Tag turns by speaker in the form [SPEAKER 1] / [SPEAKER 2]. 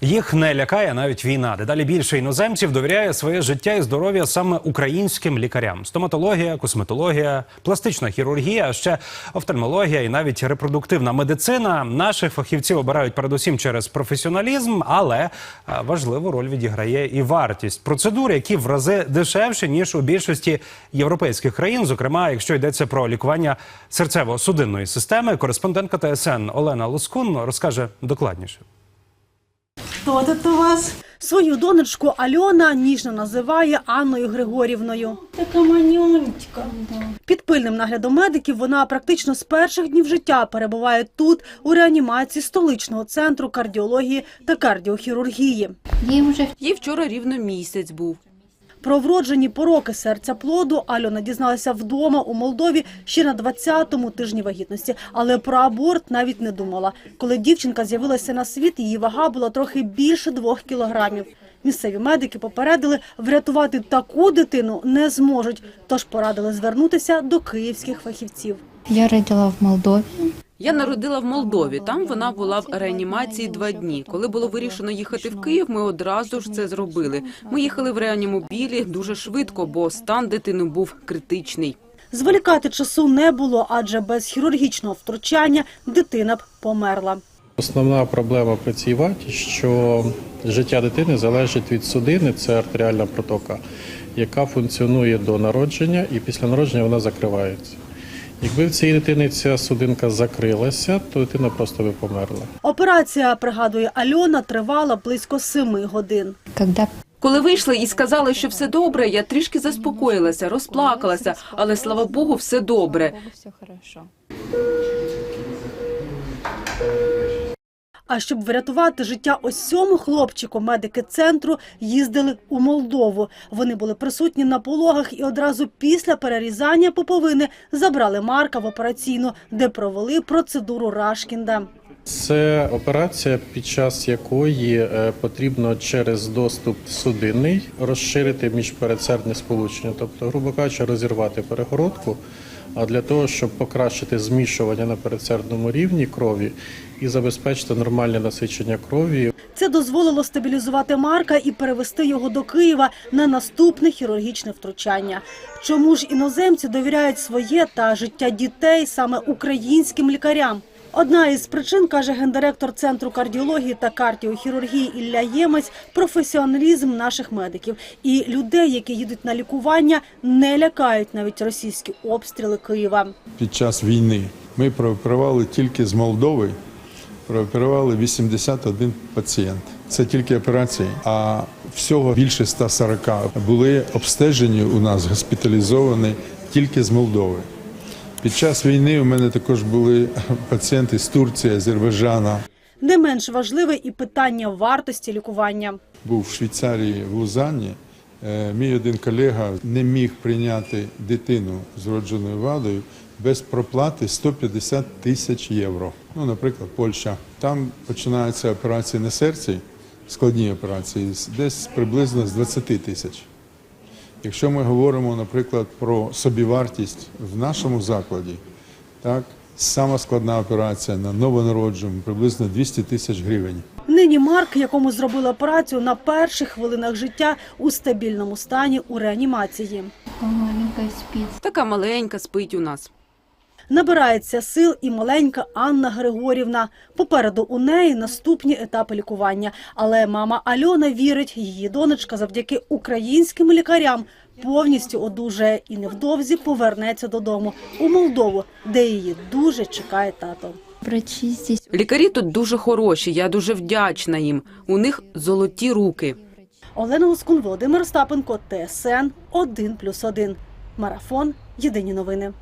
[SPEAKER 1] Їх не лякає навіть війна. Дедалі більше іноземців довіряє своє життя і здоров'я саме українським лікарям: стоматологія, косметологія, пластична хірургія, ще офтальмологія і навіть репродуктивна медицина. Наших фахівців обирають передусім через професіоналізм, але е, важливу роль відіграє і вартість процедур, які в рази дешевші ніж у більшості європейських країн. Зокрема, якщо йдеться про лікування серцево-судинної системи, кореспондентка ТСН Олена Лоскун розкаже докладніше.
[SPEAKER 2] Хто тут у вас?
[SPEAKER 3] Свою донечку Альона ніжно називає Анною Григорівною.
[SPEAKER 2] Така манюнечка.
[SPEAKER 3] Під пильним наглядом медиків вона практично з перших днів життя перебуває тут у реанімації столичного центру кардіології та кардіохірургії.
[SPEAKER 4] Вже
[SPEAKER 5] Їй вчора рівно місяць був.
[SPEAKER 3] Про вроджені пороки серця плоду Альона дізналася вдома у Молдові ще на 20-му тижні вагітності, але про аборт навіть не думала. Коли дівчинка з'явилася на світ, її вага була трохи більше двох кілограмів. Місцеві медики попередили, врятувати таку дитину не зможуть, тож порадили звернутися до київських фахівців.
[SPEAKER 4] я родила в Молдові.
[SPEAKER 5] Я народила в Молдові. Там вона була в реанімації два дні. Коли було вирішено їхати в Київ, ми одразу ж це зробили. Ми їхали в реанімобілі дуже швидко, бо стан дитини був критичний.
[SPEAKER 3] Зволікати часу не було, адже без хірургічного втручання дитина б померла.
[SPEAKER 6] Основна проблема при цій ваті, що життя дитини залежить від судини, це артеріальна протока, яка функціонує до народження, і після народження вона закривається. Якби в цій дитини ця судинка закрилася, то дитина просто би померла.
[SPEAKER 3] Операція, пригадує Альона, тривала близько семи годин.
[SPEAKER 4] Когда
[SPEAKER 5] Коли вийшли і сказали, що все добре, я трішки заспокоїлася, розплакалася, але слава Богу, все добре.
[SPEAKER 4] все хорошо.
[SPEAKER 3] А щоб врятувати життя ось цьому хлопчику, медики центру їздили у Молдову. Вони були присутні на пологах і одразу після перерізання поповини забрали Марка в операційну, де провели процедуру Рашкінда.
[SPEAKER 6] Це операція, під час якої е, потрібно через доступ судинний розширити міжпередсердне сполучення, тобто, грубо кажучи, розірвати перегородку. А для того, щоб покращити змішування на передсердному рівні крові і забезпечити нормальне насичення крові,
[SPEAKER 3] Це дозволило стабілізувати Марка і перевести його до Києва на наступне хірургічне втручання. Чому ж іноземці довіряють своє та життя дітей саме українським лікарям? Одна із причин, каже гендиректор Центру кардіології та кардіохірургії Ілля Ємець, професіоналізм наших медиків. І людей, які їдуть на лікування, не лякають навіть російські обстріли Києва.
[SPEAKER 7] під час війни. Ми прооперували тільки з Молдови, прооперували 81 пацієнт. Це тільки операції, а всього більше 140 були обстежені у нас, госпіталізовані тільки з Молдови. Під час війни у мене також були пацієнти з Турції, Азербайджана.
[SPEAKER 3] Не менш важливе і питання вартості лікування.
[SPEAKER 7] Був в Швейцарії в Лузанні. Е, Мій один колега не міг прийняти дитину з вродженою вадою без проплати 150 тисяч євро. Ну, наприклад, Польща. Там починаються операції на серці, складні операції, десь приблизно з 20 тисяч. Якщо ми говоримо, наприклад, про собівартість в нашому закладі, так, сама складна операція на новонародженому приблизно 200 тисяч гривень.
[SPEAKER 3] Нині Марк, якому зробили операцію на перших хвилинах життя у стабільному стані у реанімації.
[SPEAKER 4] Така маленька спить.
[SPEAKER 5] Така маленька спить у нас.
[SPEAKER 3] Набирається сил і маленька Анна Григорівна. Попереду у неї наступні етапи лікування. Але мама Альона вірить, її донечка завдяки українським лікарям повністю одужає і невдовзі повернеться додому у Молдову, де її дуже чекає тато.
[SPEAKER 5] Лікарі тут дуже хороші. Я дуже вдячна їм. У них золоті руки.
[SPEAKER 3] Олена Лоскун, Володимир Остапенко, ТСН 1+,1. Марафон. Єдині новини.